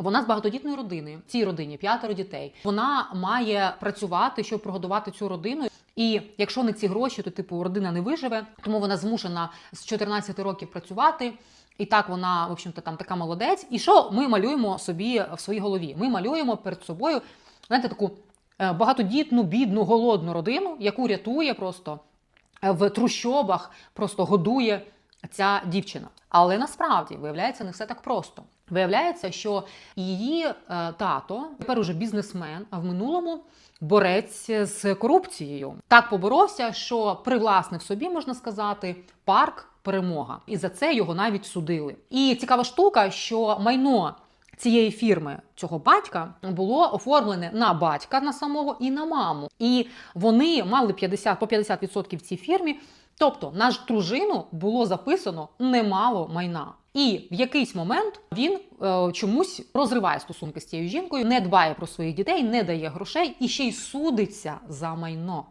Вона з багатодітної родини, цій родині п'ятеро дітей. Вона має працювати, щоб прогодувати цю родину. І якщо не ці гроші, то типу родина не виживе. Тому вона змушена з 14 років працювати. І так вона, в общем-то, там така молодець. І що ми малюємо собі в своїй голові? Ми малюємо перед собою, знаєте, таку е, багатодітну, бідну, голодну родину, яку рятує просто е, в трущобах, просто годує ця дівчина. Але насправді виявляється не все так просто. Виявляється, що її е, тато тепер уже бізнесмен, а в минулому борець з корупцією. Так поборовся, що привласнив собі, можна сказати, парк перемога. І за це його навіть судили. І цікава штука, що майно цієї фірми цього батька було оформлене на батька на самого і на маму. І вони мали 50, по 50% в цій фірмі. Тобто на ж дружину було записано немало майна. І в якийсь момент він е, чомусь розриває стосунки з цією жінкою, не дбає про своїх дітей, не дає грошей і ще й судиться за майно.